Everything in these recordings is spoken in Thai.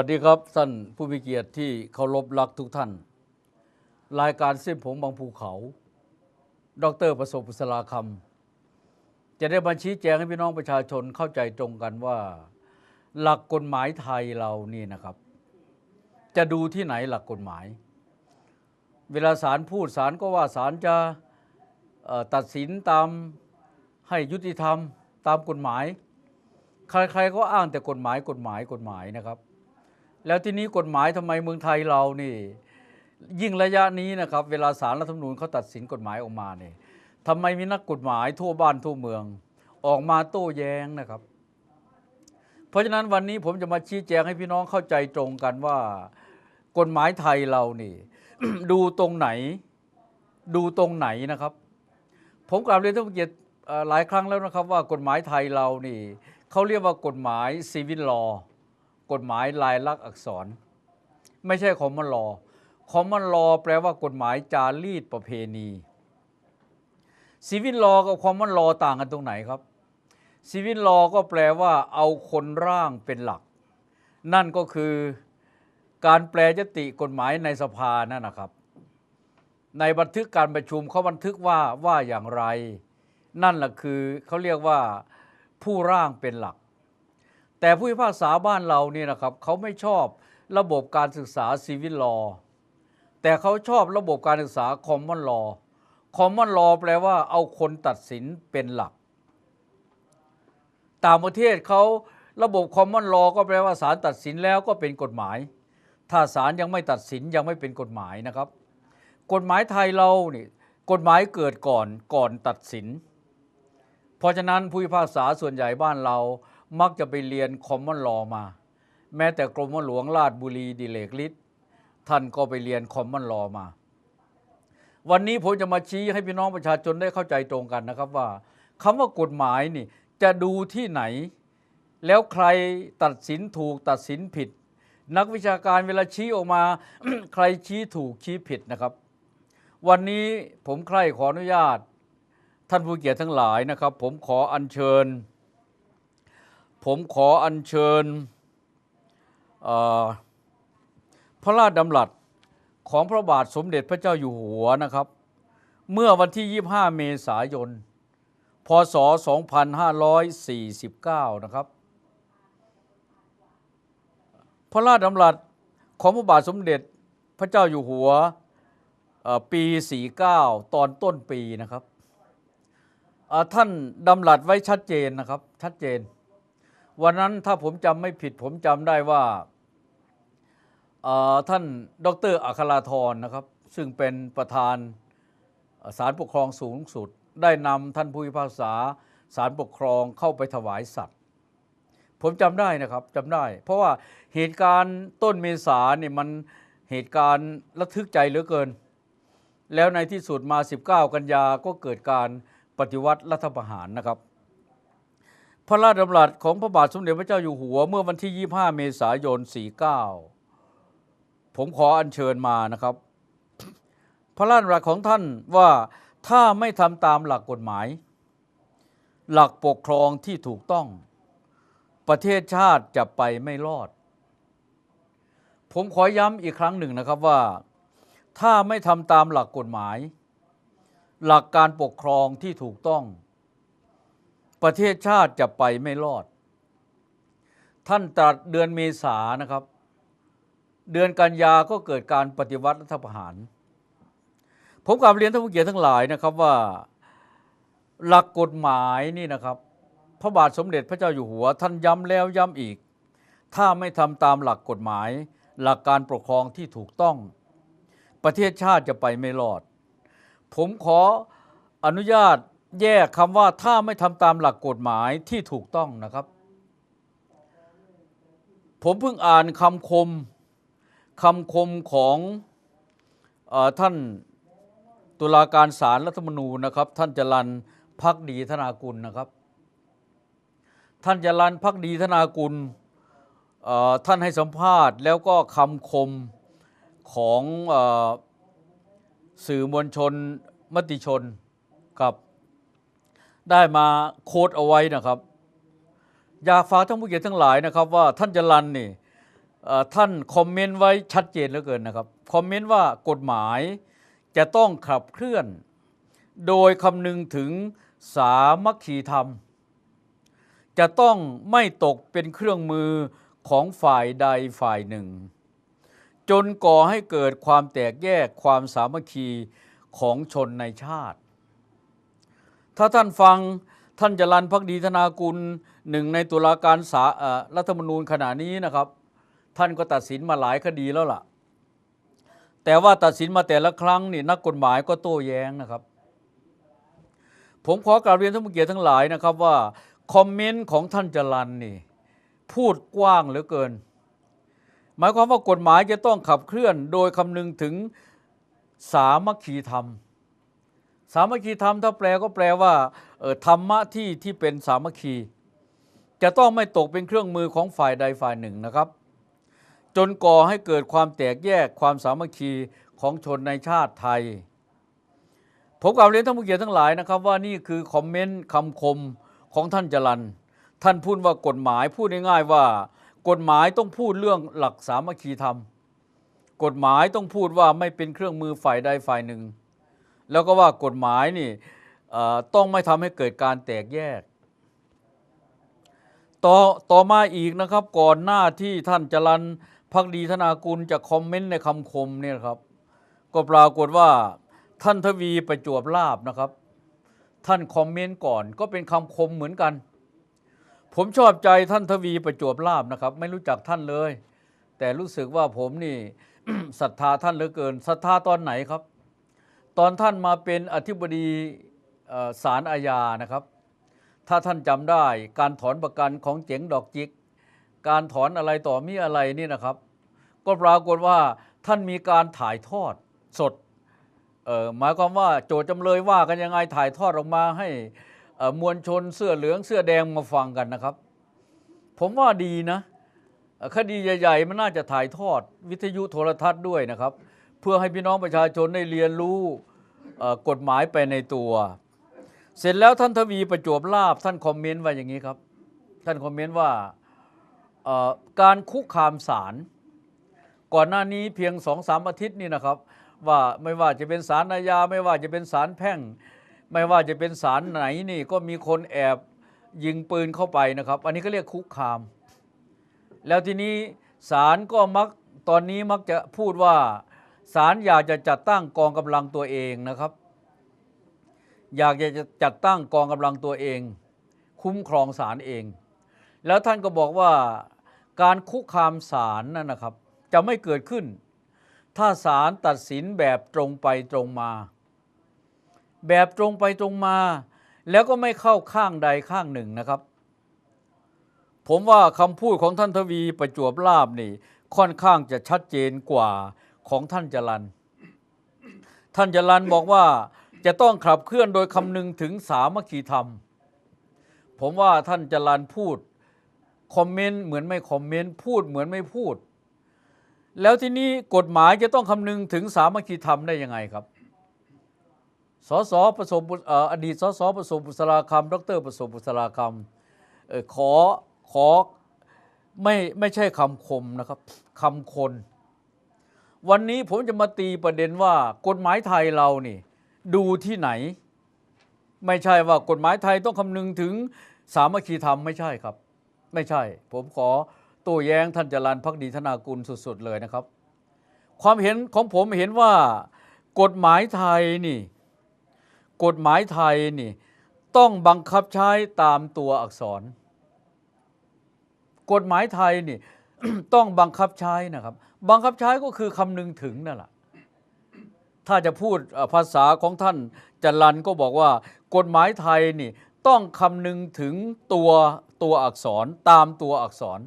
วัสดีครับท่านผู้มีเกียรติที่เคารพรักทุกท่าน รายการเส้นผมบางภูเขา ดรประสบบุษราคำจะได้มาชี้แจงให้พี่น้องประชาชนเข้าใจตรงกันว่า หลักกฎหมายไทยเรานี่นะครับ จะดูที่ไหนหลักกฎหมาย เวลาศาลพูดศาลก็ว่าศาลจะตัดสินตามให้ยุติธรรมตามกฎหมาย ใครๆก็อ้างแต่กฎหมายกฎหมายกฎหมายนะครับ แล้วที่นี้กฎหมายทำไมเมืองไทยเรานี่ ยิ่งระยะนี้นะครับ เวลาสารรัฐธรรมนูญเขาตัดสินกฎหมายออกมาเนี่ยทำไมมีนักกฎหมายทั่วบ้านทั่วเมือง ออกมาโต้แย้งนะครับ เพราะฉะนั้นวันนี้ผมจะมาชี้แจงให้พี่น้องเข้าใจตรงกันว่า กฎหมายไทยเรานี่ ดูตรงไหน ดูตรงไหนนะครับ ผมกล่าวเรียนท่านผู้เกียรติหลายครั้งแล้วนะครับว่ากฎหมายไทยเรานี่เขาเรียกว่ากฎหมายซีวิลลอ กฎหมายลายลักษณ์อักษร ไม่ใช่คอมมอนลอคอมมอนลอแปลว่ากฎหมายจารีตประเพณีซีวิลลอกับคอมมอนลอต่างกันตรงไหนครับซีวิลลอก็แปลว่าเอาคนร่างเป็นหลัก นั่นก็คือการแปลยติกฎหมายในสภานั่นนะครับ ในบันทึกการประชุมเขาบันทึกว่าว่าอย่างไร นั่นแหละคือเขาเรียกว่าผู้ร่างเป็นหลัก แต่ผู้พิพากษาบ้านเราเนี่ยนะครับเขาไม่ชอบระบบการศึกษาซีวิลลอแต่เขาชอบระบบการศึกษาคอมมอนลอคอมมอนลอแปลว่าเอาคนตัดสินเป็นหลัก ต่างประเทศเขาระบบคอมมอนลอก็แปลว่าศาลตัดสินแล้วก็เป็นกฎหมาย ถ้าศาลยังไม่ตัดสินยังไม่เป็นกฎหมายนะครับ กฎหมายไทยเราเนี่ยกฎหมายเกิดก่อนก่อนตัดสิน เพราะฉะนั้นผู้พิพากษาส่วนใหญ่บ้านเรา มักจะไปเรียนคอมมอนลอมา แม้แต่กรมหลวงราชบุรีดิเลกฤทธิ์ท่านก็ไปเรียนคอมมอนลอมา วันนี้ผมจะมาชี้ให้พี่น้องประชาชนได้เข้าใจตรงกันนะครับว่าคำว่ากฎหมายนี่จะดูที่ไหน แล้วใครตัดสินถูกตัดสินผิด นักวิชาการเวลาชี้ออกมา ใครชี้ถูกชี้ผิดนะครับ วันนี้ผมใคร่ขออนุญาต ท่านผู้เกียรติทั้งหลายนะครับ ผมขออัญเชิญ ผมขออัญเชิญพระราชดำรัสของพระบาทสมเด็จพระเจ้าอยู่หัวนะครับ เมื่อวันที่ 25 เมษายน พศ 2549 นะครับ พระราชดำรัสของพระบาทสมเด็จพระเจ้าอยู่หัวปี 49 ตอนต้นปีนะครับท่านดำรัสไว้ชัดเจนนะครับ ชัดเจน วันนั้นถ้าผมจำไม่ผิดผมจำได้ว่าท่านดรอัคราธรนะครับ ซึ่งเป็นประธานศาลปกครองสูงสุด ได้นำท่านผู้พิพากษาศาลปกครองเข้าไปถวายสัตย์ผมจำได้นะครับจำได้ เพราะว่าเหตุการณ์ต้นเมษาเนี่ยมันเหตุการณ์ระทึกใจเหลือเกิน แล้วในที่สุดมา 19 กันยาก็เกิดการปฏิวัติรัฐประหารนะครับ พระราชดำรัสของพระบาทสมเด็จพระเจ้าอยู่หัว เมื่อวันที่ 25 เมษายน 49 ผมขออัญเชิญมานะครับ พระราชดำรัสของท่านว่าถ้าไม่ทำตามหลักกฎหมาย หลักปกครองที่ถูกต้อง ประเทศชาติจะไปไม่รอด ผมขอย้ำอีกครั้งหนึ่งนะครับว่า ถ้าไม่ทำตามหลักกฎหมาย หลักการปกครองที่ถูกต้อง ประเทศชาติจะไปไม่รอด ท่านตรัสเดือนเมษานะครับ เดือนกันยาก็เกิดการปฏิวัติรัฐประหาร ผมกลับเรียนท่านผู้เกียรติทั้งหลายนะครับว่าหลักกฎหมายนี่นะครับ พระบาทสมเด็จพระเจ้าอยู่หัว ท่านย้ำแล้วย้ำอีก ถ้าไม่ทำตามหลักกฎหมาย หลักการปกครองที่ถูกต้อง ประเทศชาติจะไปไม่รอด ผมขออนุญาต แยกคำว่าถ้าไม่ทำตามหลักกฎหมายที่ถูกต้องนะครับ ผมเพิ่งอ่านคำคมคำคมของอท่านตุลาการศาลรัฐธรรมนูญนะครับ ท่านจรันพักดีธนากุลนะครับ ท่านจรันพักดีธนากุลท่านให้สัมภาษณ์ แล้วก็คำคมของอสื่อมวลชนมติชนครับ ได้มาโค้ดเอาไว้นะครับ อยากฝากท่านผู้เกียรติทั้งหลายนะครับ ว่าท่านจรันนี่ท่านคอมเมนต์ไว้ชัดเจนเหลือเกินนะครับคอมเมนต์ว่ากฎหมายจะต้องขับเคลื่อน โดยคำนึงถึงสามัคคีธรรม จะต้องไม่ตกเป็นเครื่องมือของฝ่ายใดฝ่ายหนึ่ง จนก่อให้เกิดความแตกแยกความสามัคคีของชนในชาติ ถ้าท่านฟังท่านจรันพักดีธนากุลหนึ่งในตุลาการสารัฐธรรมนูญขณะนี้นะครับ ท่านก็ตัดสินมาหลายคดีแล้วล่ะ แต่ว่าตัดสินมาแต่ละครั้งนี่นักกฎหมายก็โต้แย้งนะครับ ผมขอกราบเรียนท่านผู้เกียรติทั้งหลายนะครับว่าคอมเมนต์ของท่านจรันนี่พูดกว้างเหลือเกิน หมายความว่ากฎหมายจะต้องขับเคลื่อนโดยคำนึงถึงสามัคคีธรรม สามัคคีธรรมถ้าแปลก็แปลว่าธรรมะที่ที่เป็นสามัคคี จะต้องไม่ตกเป็นเครื่องมือของฝ่ายใดฝ่ายหนึ่งนะครับ จนก่อให้เกิดความแตกแยกความสามัคคีของชนในชาติไทย ผมกล่าวเรียนท่านผู้เกียรติทั้งหลายนะครับ ว่านี่คือคอมเมนต์คำคมของท่านจรันท่านพูดว่ากฎหมายพูดง่ายๆว่ากฎหมายต้องพูดเรื่องหลักสามัคคีธรรม กฎหมายต้องพูดว่าไม่เป็นเครื่องมือฝ่ายใดฝ่ายหนึ่ง แล้วก็ว่ากฎหมายนี่ต้องไม่ทำให้เกิดการแตกแยก ต่อต่อมาอีกนะครับ ก่อนหน้าที่ท่านจรันพักดีธนากุลจะคอมเมนต์ในคำคมเนี่ยครับ ก็ปรากฏว่าท่านทวีประจวบลาบนะครับ ท่านคอมเมนต์ก่อนก็เป็นคำคมเหมือนกัน ผมชอบใจท่านทวีประจวบลาบนะครับ ไม่รู้จักท่านเลย แต่รู้สึกว่าผมนี่ศรัทธาท่านเหลือเกินศรัทธาตอนไหนครับ ตอนท่านมาเป็นอธิบดีเอ่อศาลอาญานะครับ ถ้าท่านจำได้การถอนประกันของเจ๋งดอกจิก การถอนอะไรต่อมีอะไรนี่นะครับ ก็ปรากฏว่าท่านมีการถ่ายทอดสดหมายความว่าโจทย์จำเลยว่ากันยังไงถ่ายทอดออกมาให้มวลชนเสื้อเหลืองเสื้อแดงมาฟังกันนะครับ ผมว่าดีนะคดีใหญ่ ๆ มันน่าจะถ่ายทอดวิทยุโทรทัศน์ด้วยนะครับ เพื่อให้พี่น้องประชาชนได้เรียนรู้ กฎหมายไปในตัว เสร็จแล้วท่านทวีประจวบลาบท่านคอมเมนต์ว่าอย่างนี้ครับ ท่านคอมเมนต์ว่าการคุกคามศาลก่อนหน้านี้เพียงสองสามอาทิตย์นี่นะครับ ว่าไม่ว่าจะเป็นศาลอาญาไม่ว่าจะเป็นศาลแพ่ง ไม่ว่าจะเป็นศาลไหนนี่ก็มีคนแอบยิงปืนเข้าไปนะครับ อันนี้ก็เรียกคุกคาม แล้วทีนี้ศาลก็มักตอนนี้มักจะพูดว่า ศาลอยากจะจัดตั้งกองกำลังตัวเองนะครับ อยากจะจัดตั้งกองกำลังตัวเอง คุ้มครองศาลเอง แล้วท่านก็บอกว่าการคุกคามศาลนั่นนะครับ จะไม่เกิดขึ้น ถ้าศาลตัดสินแบบตรงไปตรงมา แบบตรงไปตรงมา แล้วก็ไม่เข้าข้างใดข้างหนึ่งนะครับ ผมว่าคำพูดของท่านทวีประจวบลาบนี่ค่อนข้างจะชัดเจนกว่า ของท่านจรัน ท่านจรันบอกว่าจะต้องขับเคลื่อนโดยคำนึงถึงสามัคคีธรรม ผมว่าท่านจรันพูดคอมเมนต์เหมือนไม่คอมเมนต์พูดเหมือนไม่พูด แล้วทีนี้กฎหมายจะต้องคำนึงถึงสามัคคีธรรมได้ยังไงครับสสประสบบุเอ่อดีตสสประสบบุษราคำดรประสบบุษราคำขอขอไม่ไม่ใช่คำคมนะครับคำคน วันนี้ผมจะมาตีประเด็นว่ากฎหมายไทยเรานี่ ดูที่ไหน ไม่ใช่ว่ากฎหมายไทยต้องคำนึงถึงสามัคคีธรรมไม่ใช่ครับ ไม่ใช่ ผมขอโต้แย้งท่านจรันพักดีธนากุลสุด ๆ เลยนะครับ ความเห็นของผมเห็นว่ากฎหมายไทยนี่ กฎหมายไทยนี่ ต้องบังคับใช้ตามตัวอักษร กฎหมายไทยนี่ ต้องบังคับใช้นะครับ บังคับใช้ก็คือคำนึงถึงนั่นแหละถ้าจะพูดภาษาของท่านจรันก็บอกว่า กฎหมายไทยนี่ต้องคำนึงถึงตัวตัวอักษรตามตัวอักษร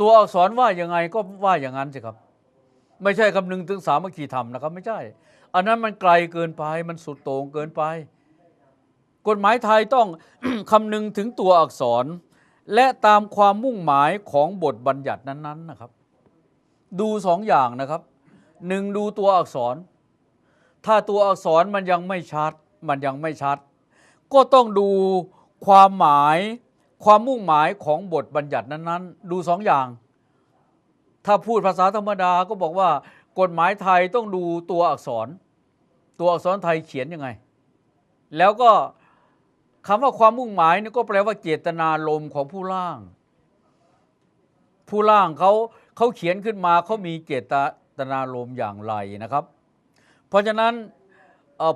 ตัวอักษรว่ายังไงก็ว่าอย่างนั้นสิครับ ไม่ใช่คำนึงถึงสามัคคีธรรมนะครับ ไม่ใช่ อันนั้นมันไกลเกินไปมันสุดโต่งเกินไป กฎหมายไทยต้องคำนึงถึงตัวอักษร และตามความมุ่งหมายของบทบัญญัตินั้นๆนะครับ ดูสองอย่างนะครับหนึ่งดูตัวอักษร ถ้าตัวอักษรมันยังไม่ชัด มันยังไม่ชัด ก็ต้องดูความหมาย ความมุ่งหมายของบทบัญญัตินั้นๆ ดูสองอย่าง ถ้าพูดภาษาธรรมดาก็บอกว่ากฎหมายไทยต้องดูตัวอักษร ตัวอักษรไทยเขียนยังไง แล้วก็ คำว่าความมุ่งหมายนี่ก็แปลว่าเจตนารมณ์ของผู้ร่าง ผู้ร่างเขาเขาเขียนขึ้นมาเขามีเจตนารมณ์อย่างไรนะครับ เพราะฉะนั้น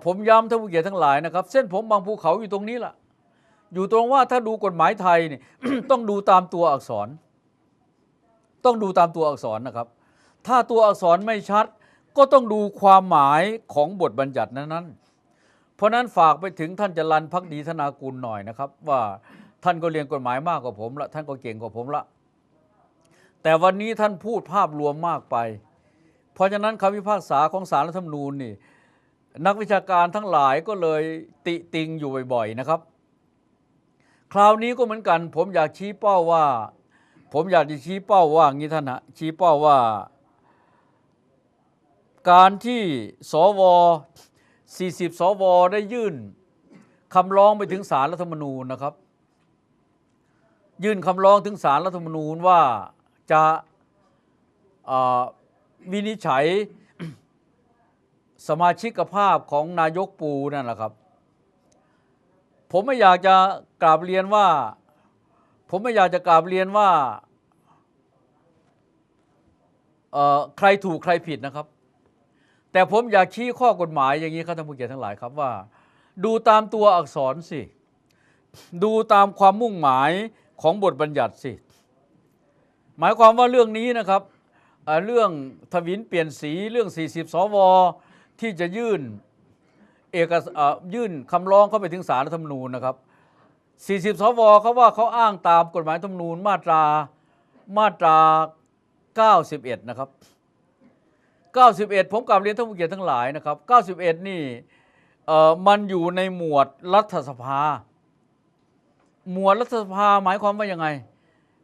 ผมย้ำท่านผู้เกียรติทั้งหลายนะครับ เส้นผมบางภูเขาอยู่ตรงนี้ล่ะ อยู่ตรงว่าถ้าดูกฎหมายไทยนี่ต้องดูตามตัวอักษร ต้องดูตามตัวอักษรนะครับ ถ้าตัวอักษรไม่ชัด ก็ต้องดูความหมายของบทบัญญัตินั้นๆ เพราะนั้นฝากไปถึงท่านจรันพักดีธนากุลหน่อยนะครับ ว่าท่านก็เรียนกฎหมายมากกว่าผมละท่านก็เก่งกว่าผมละ แต่วันนี้ท่านพูดภาพรวมมากไป เพราะฉะนั้นคำพิพากษาของศาลรัฐธรรมนูญนี่นักวิชาการทั้งหลายก็เลยติติงอยู่บ่อยๆนะครับ คราวนี้ก็เหมือนกัน ผมอยากชี้เป้าว่า ผมอยากจะชี้เป้าว่างี้ท่านนะชี้เป้าว่า การที่สว 40 สว ได้ยื่นคำร้องไปถึงศาลรัฐธรรมนูญนะครับ ยื่นคำร้องถึงศาลรัฐธรรมนูญว่าจะวินิจฉัยสมาชิกภาพของนายกปูนั่นแหละครับ ผมไม่อยากจะกราบเรียนว่า ผมไม่อยากจะกราบเรียนว่าใครถูกใครผิดนะครับ แต่ผมอยากชี้ข้อกฎหมายอย่างนี้ครับท่านผู้เกียรติทั้งหลายครับว่า ดูตามตัวอักษรสิ ดูตามความมุ่งหมายของบทบัญญัติสิ หมายความว่าเรื่องนี้นะครับเรื่องทวินเปลี่ยนสีเรื่อง 40 สว ที่จะยื่นเอกอยื่นคำร้องเข้าไปถึงศาลรัฐธรรมนูญนะครับ 40 สวเขาว่าเขาอ้างตามกฎหมายธรรมนูญมาตรามาตรา 91 นะครับ 91 ผมกลับเรียนท่านผู้เกียรติทั้งหลายนะครับ 91 นี่เอ่มันอยู่ในหมวดรัฐสภา หมวดรัฐสภาหมายความว่ายังไง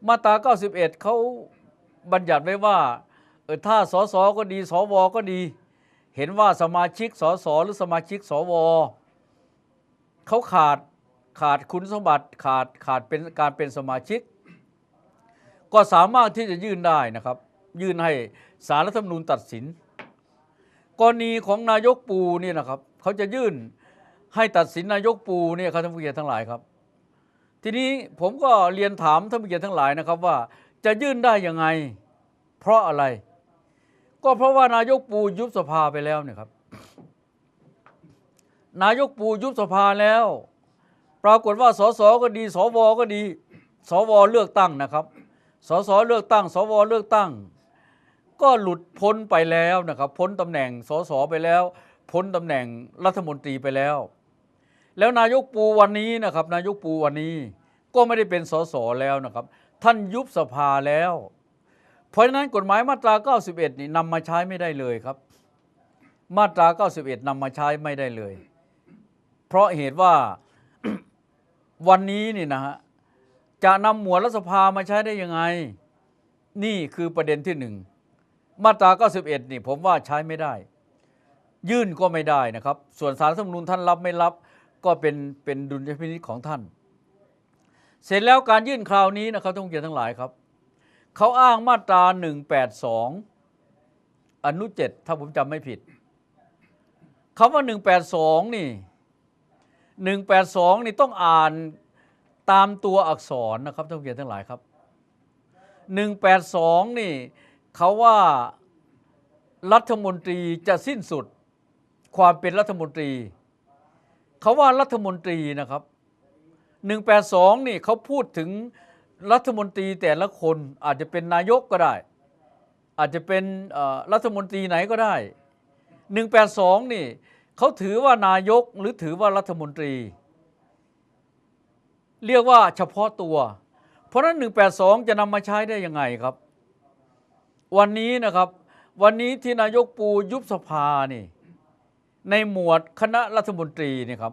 มาตรา 91 เขาบัญญัติไว้ว่าถ้าสสก็ดี สวก็ดี เห็นว่าสมาชิกสสหรือสมาชิก สวเขาขาดขาดคุณสมบัติขาดขาดเป็นการเป็นสมาชิก ก็สามารถที่จะยื่นได้นะครับ ยื่นให้สารรัฐธรรมนูญตัดสิน กรณีของนายกปูเนี่ยนะครับเขาจะยื่นให้ตัดสินนายกปูเนี่ยครับท่านผู้เกียรติทั้งหลายครับ ทีนี้ผมก็เรียนถามท่านผู้เกียรติทั้งหลายนะครับว่าจะยื่นได้ยังไง เพราะอะไร ก็เพราะว่านายกปูยุบสภาไปแล้วเนี่ยครับ นายกปูยุบสภาแล้ว ปรากฏว่าสสก็ดี สวก็ดี สวเลือกตั้งนะครับ สสเลือกตั้ง สวเลือกตั้ง ก็หลุดพ้นไปแล้วนะครับพ้นตำแหน่งสสไปแล้ว พ้นตำแหน่งรัฐมนตรีไปแล้ว แล้วนายกปูวันนี้นะครับ นายกปูวันนี้ก็ไม่ได้เป็นสสแล้วนะครับ ท่านยุบสภาแล้ว เพราะฉะนั้นกฎหมายมาตรา 91 นี่นำมาใช้ไม่ได้เลยครับ มาตรา 91นำมาใช้ไม่ได้เลย เพราะเหตุว่าวันนี้นี่นะฮะจะนำหมวดรัฐสภามาใช้ได้ยังไง นี่คือประเด็นที่หนึ่ง มาตรา91นี่ผมว่าใช้ไม่ได้ ยื่นก็ไม่ได้นะครับ ส่วนสารรัฐธรรมนูญท่านรับไม่รับก็เป็นเป็นดุลยพินิจของท่าน เสร็จแล้วการยื่นคราวนี้นะครับท่านผู้เกียรติทั้งหลายครับเขาอ้างมาตรา 182 อนุ 7 ถ้าผมจำไม่ผิดคำว่า 182 นี่ 182 นี่ต้องอ่านตามตัวอักษรนะครับท่านผู้เกียรติทั้งหลายครับ 182 นี่ เขาว่ารัฐมนตรีจะสิ้นสุดความเป็นรัฐมนตรี เขาว่ารัฐมนตรีนะครับ 182 นี่เขาพูดถึงรัฐมนตรีแต่ละคนอาจจะเป็นนายกก็ได้ อาจจะเป็นรัฐมนตรีไหนก็ได้ 182 นี่เขาถือว่านายกหรือถือว่ารัฐมนตรี เรียกว่าเฉพาะตัว เพราะฉะนั้น 182 จะนำมาใช้ได้ยังไงครับ วันนี้นะครับ วันนี้ที่นายกปูยุบสภานี่ ในหมวดคณะรัฐมนตรีนี่ครับ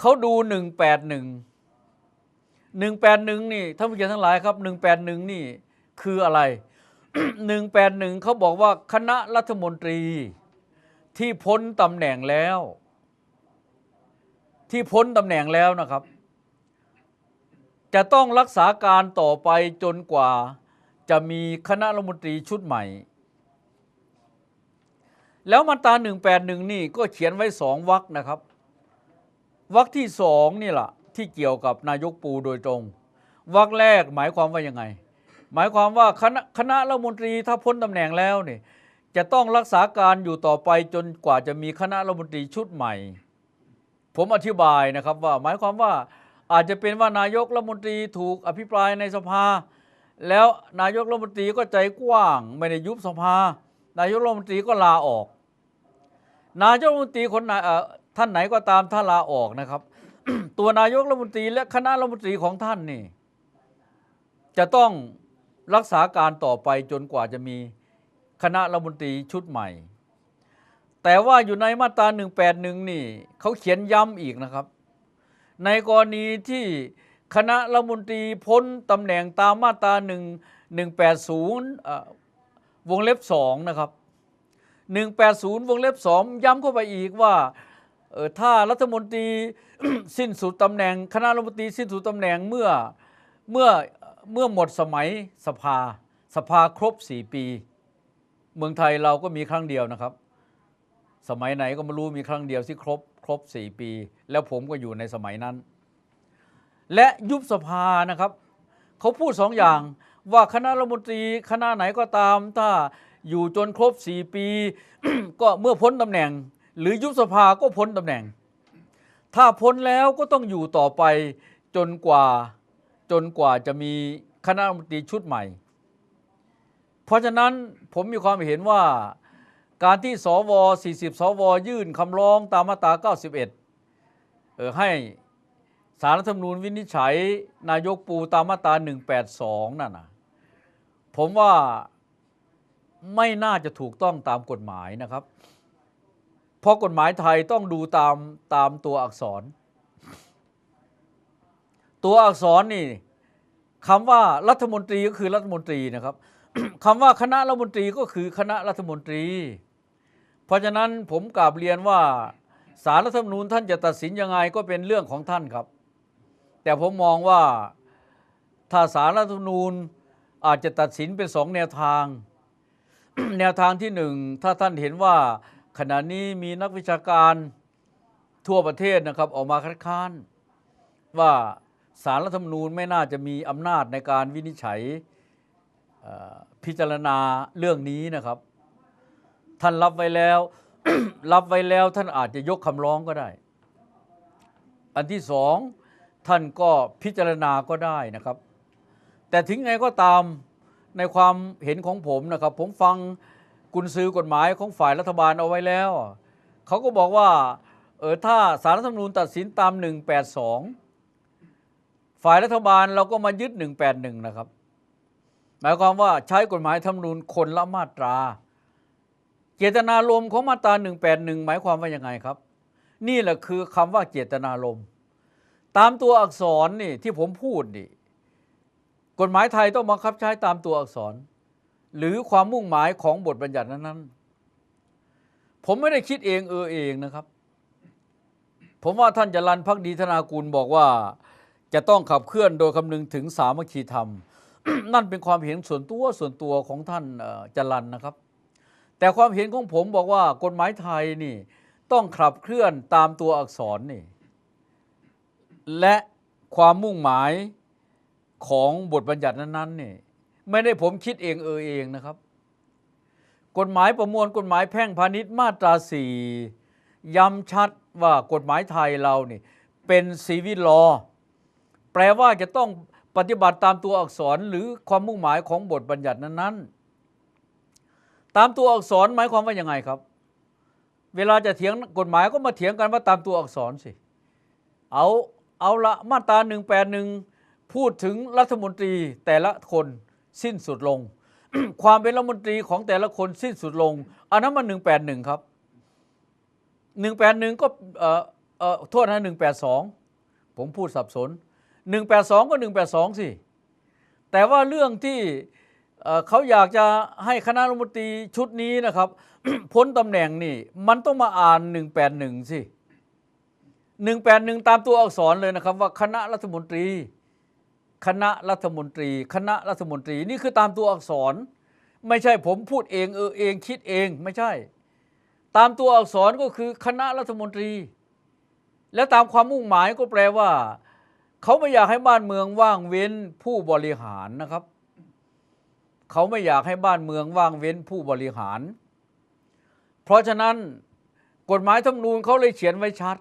เขาดู 181 181 นี่ท่านผู้ชมทั้งหลายครับ 181 นี่คืออะไร 181 เขาบอกว่าคณะรัฐมนตรีที่พ้นตำแหน่งแล้ว ที่พ้นตำแหน่งแล้วนะครับ จะต้องรักษาการต่อไปจนกว่า จะมีคณะรัฐมนตรีชุดใหม่ แล้วมาตรา181 นี่ก็เขียนไว้สองวรรคนะครับวรรคที่สองนี่แหละที่เกี่ยวกับนายกปูโดยตรงวรรคแรกหมายความว่ายังไง หมายความว่าคณะคณะรัฐมนตรีถ้าพ้นตำแหน่งแล้วเนี่ยจะต้องรักษาการอยู่ต่อไปจนกว่าจะมีคณะรัฐมนตรีชุดใหม่ ผมอธิบายนะครับว่าหมายความว่าอาจจะเป็นว่านายกรัฐมนตรีถูกอภิปรายในสภา แล้วนายกรัฐมนตรีก็ใจกว้างไม่ได้ยุบสภา นายกรัฐมนตรีก็ลาออก นายกรัฐมนตรีคนไหนท่านไหนก็ตามถ้าลาออกนะครับ ตัวนายกรัฐมนตรีและคณะรัฐมนตรีของท่านนี่ จะต้องรักษาการต่อไปจนกว่าจะมีคณะรัฐมนตรีชุดใหม่ แต่ว่าอยู่ในมาตรา181 นี่เขาเขียนย้ำอีกนะครับ ในกรณีที่ คณะรัฐมนตรีพ้นตำแหน่งตามมาตรา1 180วงเล็บ2นะครับ180 วงเล็บ 2 ย้ำเข้าไปอีกว่าถ้ารัฐมนตรีสิ้นสุดตำแหน่ง คณะรัฐมนตรีสิ้นสุดตำแหน่งเมื่อเมื่อเมื่อหมดสมัยสภาสภาครบ 4 ปี เมืองไทยเราก็มีครั้งเดียวนะครับ สมัยไหนก็ไม่รู้มีครั้งเดียวที่ครบครบ 4 ปี แล้วผมก็อยู่ในสมัยนั้น และยุบสภานะครับ เขาพูดสองอย่างว่าคณะรัฐมนตรีคณะไหนก็ตาม ถ้าอยู่จนครบ 4 ปี ก็เมื่อพ้นตำแหน่ง หรือยุบสภาก็พ้นตำแหน่ง ถ้าพ้นแล้วก็ต้องอยู่ต่อไปจนกว่าจนกว่าจะมีคณะรัฐมนตรีชุดใหม่ เพราะฉะนั้นผมมีความเห็นว่าการที่สว 40 สว ยื่นคำร้องตามมาตรา 91เออให้ารรัฐธรรมนูญวินิจฉัย นายกปูตามมาตรา182 นั่นนะผมว่าไม่น่าจะถูกต้องตามกฎหมายนะครับ เพราะกฎหมายไทยต้องดูตามตามตัวอักษร ตัวอักษรนี่คำว่ารัฐมนตรีก็คือรัฐมนตรีนะครับคำว่าคณะรัฐมนตรีก็คือคณะรัฐมนตรี เพราะฉะนั้นผมกราบเรียนว่าสารรัฐธรรมนูญท่านจะตัดสินยังไงก็เป็นเรื่องของท่านครับ แต่ผมมองว่าถ้าสารรัฐธรรมนูญอาจจะตัดสินเป็นสองแนวทาง แนวทางที่หนึ่งถ้าท่านเห็นว่าขณะนี้มีนักวิชาการทั่วประเทศนะครับออกมาคัดค้าน ว่าสารรัฐธรรมนูญไม่น่าจะมีอำนาจในการวินิจฉัยพิจารณาเรื่องนี้นะครับ ท่านรับไว้แล้ว รับไว้แล้วท่านอาจจะยกคำร้องก็ได้ อันที่สอง ท่านก็พิจารณาก็ได้นะครับ แต่ถึงไงก็ตามในความเห็นของผมนะครับ ผมฟังกุญซือกฎหมายของฝ่ายรัฐบาลเอาไว้แล้ว เขาก็บอกว่าเออถ้าสารรัฐธรรมนูญตัดสินตาม 182 ฝ่ายรัฐบาลเราก็มายึด 181 นะครับ หมายความว่าใช้กฎหมายธรรมนูญคนละมาตรา เจตนารมณ์ของมาตรา 181 หมายความว่ายังไงครับ นี่แหละคือคำว่าเจตนารมณ์ ตามตัวอักษรนี่ที่ผมพูดนี่กฎหมายไทยต้องบังคับใช้ตามตัวอักษร หรือความมุ่งหมายของบทบัญญัตินั้นๆ ผมไม่ได้คิดเองเออเองนะครับ ผมว่าท่านจรันพักดีธนากุลบอกว่าจะต้องขับเคลื่อนโดยคำนึงถึงสามัคคีธรรม นั่นเป็นความเห็นส่วนตัวส่วนตัวของท่านจรันนะครับ แต่ความเห็นของผมบอกว่ากฎหมายไทยนี่ต้องขับเคลื่อนตามตัวอักษรนี่ และความมุ่งหมายของบทบัญญัตินั้นๆนี่ไม่ได้ผมคิดเองเออเองนะครับ กฎหมายประมวลกฎหมายแพ่งพาณิชย์มาตราสี่ย้ำชัดว่ากฎหมายไทยเรานี่เป็นซีวิลลอแปลว่าจะต้องปฏิบัติตามตัวอักษรหรือความมุ่งหมายของบทบัญญัตินั้นๆ ตามตัวอักษรหมายความว่ายังไงครับ เวลาจะเถียงกฎหมายก็มาเถียงกันว่าตามตัวอักษรสิ เอา เอาละมาตรา 181 พูดถึงรัฐมนตรีแต่ละคนสิ้นสุดลง ความเป็นรัฐมนตรีของแต่ละคนสิ้นสุดลง อันนั้นมัน181 ครับ 181 ก็เอ่อเอ่อโทษนะ182 ผมพูดสับสน 182 ก็ 182 สิ แต่ว่าเรื่องที่เเขาอยากจะให้คณะรัฐมนตรีชุดนี้นะครับ พ้นตำแหน่งนี่ มันต้องมาอ่าน 181 สิ 181 ตามตัวอักษรเลยนะครับว่าคณะรัฐมนตรี คณะรัฐมนตรี คณะรัฐมนตรีนี่คือตามตัวอักษร ไม่ใช่ผมพูดเองเออเองคิดเองไม่ใช่ ตามตัวอักษรก็คือคณะรัฐมนตรี และตามความมุ่งหมายก็แปลว่า เขาไม่อยากให้บ้านเมืองว่างเว้นผู้บริหารนะครับ เขาไม่อยากให้บ้านเมืองว่างเว้นผู้บริหาร เพราะฉะนั้นกฎหมายธรรมนูญเขาเลยเขียนไว้ชัด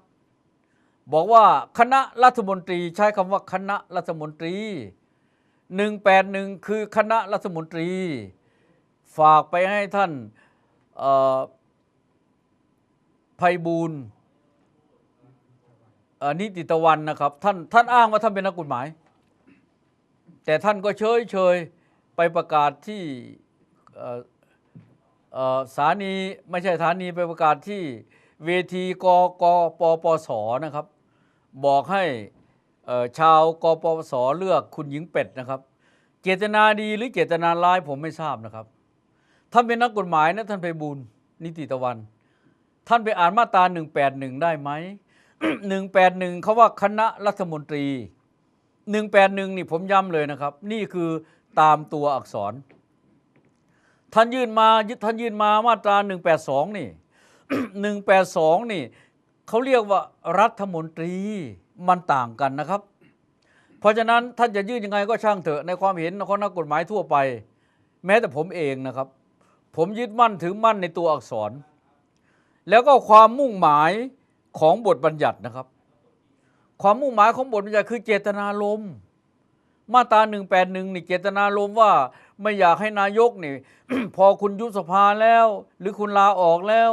บอกว่าคณะรัฐมนตรีใช้คำว่าคณะรัฐมนตรี 181 คือคณะรัฐมนตรี ฝากไปให้ท่านเอ่อไพบูลนิติตะวันนะครับท่านท่านอ้างว่าท่านเป็นนักกฎหมาย แต่ท่านก็เฉยเฉยไปประกาศที่สถานีไม่ใช่สถานีไปประกาศที่เวทีกกปปสนะครับ บอกให้ชาวกปปสเลือกคุณหญิงเป็ดนะครับ เจตนาดีหรือเจตนาร้ายผมไม่ทราบนะครับท่านเป็นนักกฎหมายนะท่านไปบุญนิติตะวัน ท่านไปอ่านมาตรา181 ได้ไหม181เขาว่าคณะรัฐมนตรี 181 นี่ผมย้ำเลยนะครับ นี่คือตามตัวอักษร ท่านยื่นมาท่านยื่นมามาตรา 182 นี่ 182 นี่ เขาเรียกว่ารัฐมนตรีมันต่างกันนะครับ เพราะฉะนั้นท่านจะยื่นยังไงก็ช่างเถอะในความเห็นของนักกฎหมายทั่วไป แม้แต่ผมเองนะครับ ผมยึดมั่นถือมั่นในตัวอักษร แล้วก็ความมุ่งหมายของบทบัญญัตินะครับ ความมุ่งหมายของบทบัญญัติคือเจตนารมณ์มาตรา181นี่เจตนารมณ์ว่าไม่อยากให้นายกนี่ พอคุณยุบสภาแล้ว หรือคุณลาออกแล้ว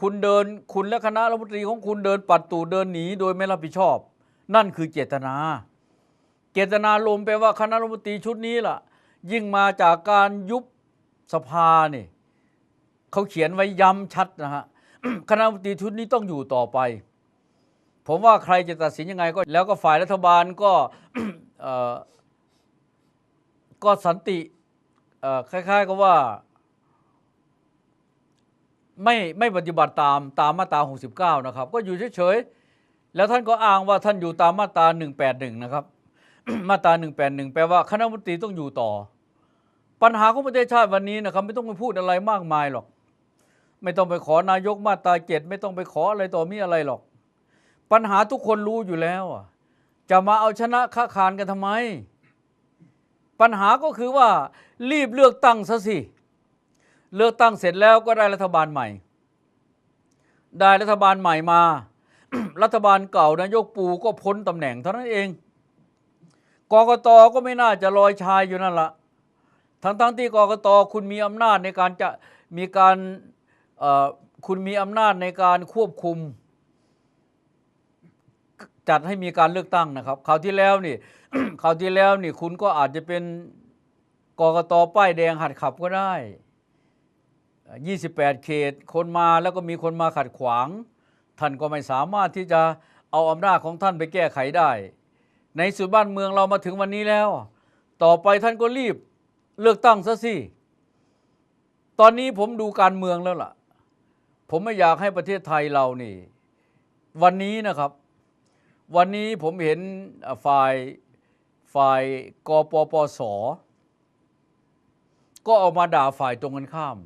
คุณเดินคุณและคณะรัฐมนตรีของคุณเดินปัดตูดเดินหนีโดยไม่รับผิดชอบ นั่นคือเจตนา เจตนารมแปลว่าคณะรัฐมนตรีชุดนี้ล่ะ ยิ่งมาจากการยุบสภานี่เขาเขียนไว้ย้ำชัดนะฮะคณะรัฐมนตรีชุดนี้ต้องอยู่ต่อไป ผมว่าใครจะตัดสินยังไงก็ แล้วก็ฝ่ายรัฐบาลก็ก็สันติคล้ายๆกับว่า ไม่ไม่ปฏิบัติตามตามมาตรา 69 นะครับ ก็อยู่เฉยๆ แล้วท่านก็อ้างว่าท่านอยู่ตามมาตรา 181 นะครับ มาตรา 181 แปลว่าคณะมนตรีต้องอยู่ต่อ ปัญหาของประเทศชาติวันนี้นะครับ ไม่ต้องไปพูดอะไรมากมายหรอก ไม่ต้องไปขอนายกมาตราเจ็ดไม่ต้องไปขออะไรต่อมีอะไรหรอก ปัญหาทุกคนรู้อยู่แล้วอะจะมาเอาชนะค้าคานกันทำไม ปัญหาก็คือว่ารีบเลือกตั้งซะสิ เลือกตั้งเสร็จแล้วก็ได้รัฐบาลใหม่ ได้รัฐบาลใหม่มา รัฐบาลเก่านายกปูก็พ้นตำแหน่งเท่านั้นเองกกตก็ไม่น่าจะลอยชายอยู่นั่นละทั้งทั้งๆที่กกตคุณมีอำนาจในการจะมีการคุณมีอำนาจในการควบคุม จัดให้มีการเลือกตั้งนะครับคราวที่แล้วนี่คราวที่แล้วนี่คุณก็อาจจะเป็นกกตป้ายแดงหัดขับก็ได้ 28 เขต คนมาแล้วก็มีคนมาขัดขวาง ท่านก็ไม่สามารถที่จะเอาอำนาจของท่านไปแก้ไขได้ ในสุดบ้านเมืองเรามาถึงวันนี้แล้ว ต่อไปท่านก็รีบเลือกตั้งซะสิตอนนี้ผมดูการเมืองแล้วล่ะ ผมไม่อยากให้ประเทศไทยเรานี่ วันนี้นะครับ วันนี้ผมเห็นฝ่ายฝ่ายกปปส ก็ออกมาด่าฝ่ายตรงกันข้าม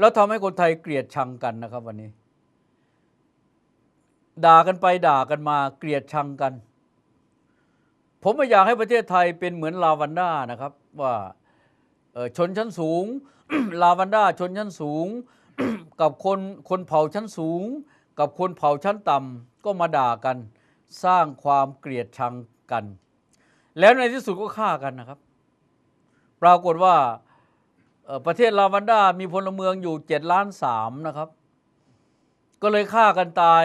แล้วทำให้คนไทยเกลียดชังกันนะครับวันนี้ ด่ากันไปด่ากันมาเกลียดชังกัน ผมไม่อยากให้ประเทศไทยเป็นเหมือนลาวันด้านะครับว่าชนชั้นสูง ลาวันด้าชนชั้นสูง กับคนคนเผ่าชั้นสูง กับคนเผ่าชั้นต่ำก็มาด่ากัน สร้างความเกลียดชังกัน แล้วในที่สุดก็ฆ่ากันนะครับ ปรากฏว่า ประเทศลาวันดา มีพลเมืองอยู่7ล้านสามนะครับ ก็เลยฆ่ากันตาย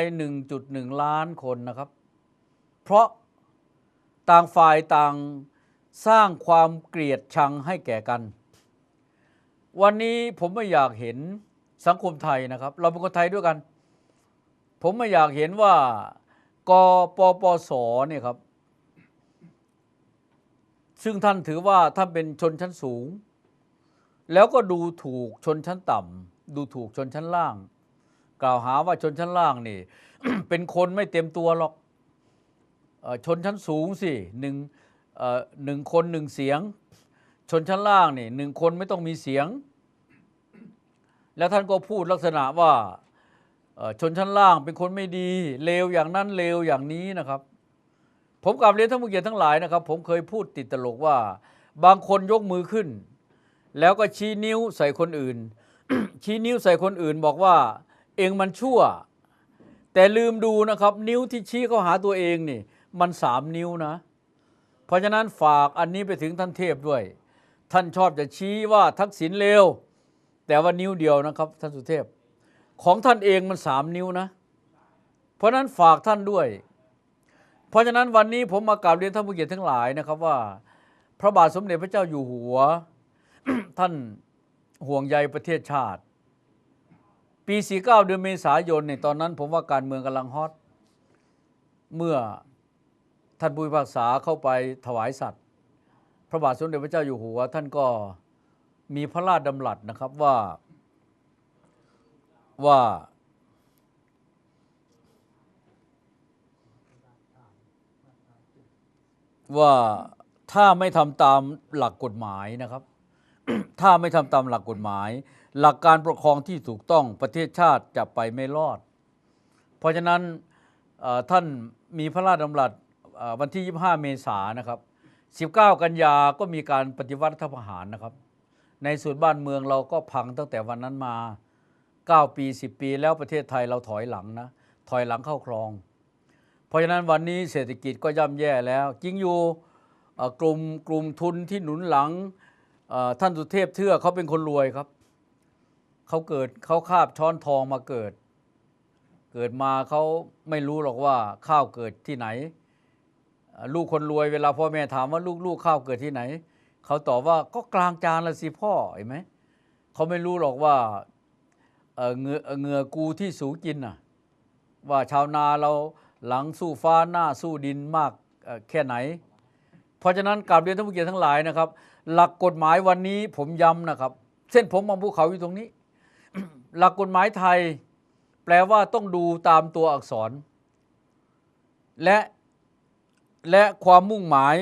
1.1 ล้านคนนะครับ เพราะต่างฝ่ายต่างสร้างความเกลียดชังให้แก่กัน วันนี้ผมไม่อยากเห็นสังคมไทยนะครับ เราเป็นคนไทยด้วยกัน ผมไม่อยากเห็นว่ากปปสเนี่ยครับ ซึ่งท่านถือว่าท่านเป็นชนชั้นสูง แล้วก็ดูถูกชนชั้นต่ำดูถูกชนชั้นล่าง กล่าวหาว่าชนชั้นล่างนี่ เป็นคนไม่เต็มตัวหรอกอชนชั้นสูงสิหนึ่งหนึ่งคนหนึ่งเสียง ชนชั้นล่างนี่หนึ่งคนไม่ต้องมีเสียง แล้วท่านก็พูดลักษณะว่าชนชั้นล่างเป็นคนไม่ดีเลวอย่างนั้นเลวอย่างนี้นะครับ ผมกลับเรียนท่านผู้เกียรติทั้งหลายนะครับ ผมเคยพูดติดตลกว่า บางคนยกมือขึ้น แล้วก็ชี้นิ้วใส่คนอื่น ชี้นิ้วใส่คนอื่นบอกว่า เองมันชั่ว แต่ลืมดูนะครับ นิ้วที่ชี้เข้าหาตัวเองนี่ มันสามนิ้วนะ เพราะฉะนั้นฝากอันนี้ไปถึงท่านเทพด้วย ท่านชอบจะชี้ว่าทักษิณเลวแต่ว่านิ้วเดียวนะครับ ท่านสุเทพ ของท่านเองมันสามนิ้วนะ เพราะฉะนั้นฝากท่านด้วย เพราะฉะนั้นวันนี้ผมมากราบเรียนท่านผู้เกียรติทั้งหลายนะครับว่า พระบาทสมเด็จพระเจ้าอยู่หัว ท่านห่วงใยประเทศชาติ ปี 49 เดือนเมษายนเนี่ยตอนนั้นผมว่าการเมืองกำลังฮอต เมื่อท่านผู้พิพากษาเข้าไปถวายสัตว์ พระบาทสมเด็จพระเจ้าอยู่หัว ท่านก็มีพระราชดำรัสนะครับว่าว่าว่าถ้าไม่ทำตามหลักกฎหมายนะครับ ถ้าไม่ทำตามหลักกฎหมาย หลักการปกครองที่ถูกต้องประเทศชาติจะไปไม่รอด เพราะฉะนั้นท่านมีพระราชดำรัสวันที่ 25 เมษายนนะครับ 19 กันยาก็มีการปฏิวัติรัฐประหารนะครับ ในส่วนบ้านเมืองเราก็พังตั้งแต่วันนั้นมา 9 ปี 10 ปีแล้วประเทศไทยเราถอยหลังนะ ถอยหลังเข้าครอง เพราะฉะนั้นวันนี้เศรษฐกิจก็ย่ำแย่แล้ว จริงอยู่กลุ่มกลุ่มทุนที่หนุนหลัง ท่านสุเทพเทือกเขาเป็นคนรวยครับ เขาเกิดเขาคาบช้อนทองมาเกิด เกิดมาเขาไม่รู้หรอกว่าข้าวเกิดที่ไหน ลูกคนรวยเวลาพ่อแม่ถามว่าลูกลูกข้าวเกิดที่ไหน เขาตอบว่าก็กลางจานละสิพ่อเห็นไหมเขาไม่รู้หรอกว่าเงือเอ่เงือกูที่สูกินน่ะว่าชาวนาเราหลังสู้ฟ้าหน้าสู้ดินมากแค่ไหน เพราะฉะนั้นกราบเรียนท่านผู้เกียรติทั้งหลายนะครับ หลักกฎหมายวันนี้ผมย้ำนะครับ เส้นผมมองภูเขาอยู่ตรงนี้ หลักกฎหมายไทย แปลว่าต้องดูตามตัวอักษร และและความมุ่งหมาย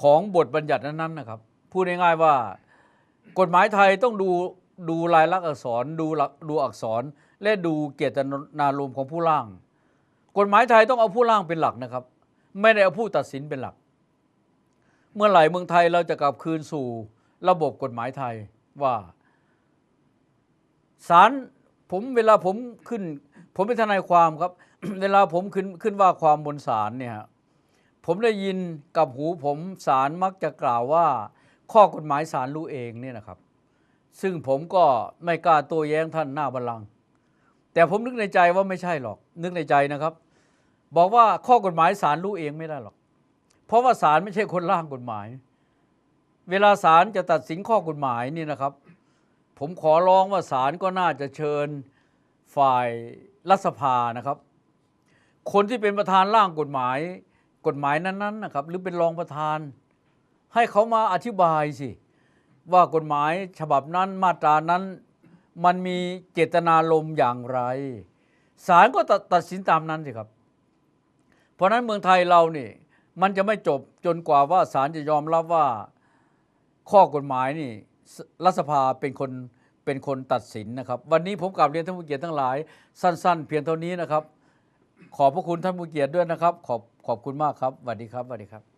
ของบทบัญญัตินั้นๆนะครับ พูดง่ายๆว่า กฎหมายไทยต้องดูดูลายลักษณ์อักษรดูหลักดูอักษร และดูเจตนารมของผู้ร่าง กฎหมายไทยต้องเอาผู้ร่างเป็นหลักนะครับ ไม่ได้เอาผู้ตัดสินเป็นหลัก เมื่อไหร่เมืองไทยเราจะกลับคืนสู่ระบบกฎหมายไทยว่าศาลผมเวลาผมขึ้น ผมเป็นทนายความครับ เวลาผมขึ้นขึ้นว่าความบนศาลเนี่ยผมได้ยินกับหูผมศาลมักจะกล่าวว่า ข้อกฎหมายศาลรู้เองเนี่ยนะครับ ซึ่งผมก็ไม่กล้าโต้แย้งท่านหน้าบัลลังก์แต่ผมนึกในใจว่าไม่ใช่หรอก นึกในใจนะครับ บอกว่าข้อกฎหมายศาลรู้เองไม่ได้หรอก เพราะว่าศาลไม่ใช่คนร่างกฎหมาย เวลาศาลจะตัดสินข้อกฎหมายนี่นะครับ ผมขอร้องว่าศาลก็น่าจะเชิญฝ่ายรัฐสภานะครับ คนที่เป็นประธานร่างกฎหมาย กฎหมายนั้นๆนะครับ หรือเป็นรองประธาน ให้เขามาอธิบายสิว่ากฎหมายฉบับนั้นมาตรานั้น มันมีเจตนารมณ์อย่างไรศาลก็ตัดตัดสินตามนั้นสิครับ เพราะฉะนั้นเมืองไทยเรานี่ มันจะไม่จบจนกว่าว่าศาลจะยอมรับว่าข้อกฎหมายนี่รัฐสภาเป็นคนเป็นคนตัดสินนะครับ วันนี้ผมกลับเรียนท่านผู้เกียรติทั้งหลาย สั้น ๆ เพียงเท่านี้นะครับ ขอบพระคุณท่านผู้เกียรติด้วยนะครับ ขอบขอบคุณมากครับสวัสดีครับสวัสดีครับ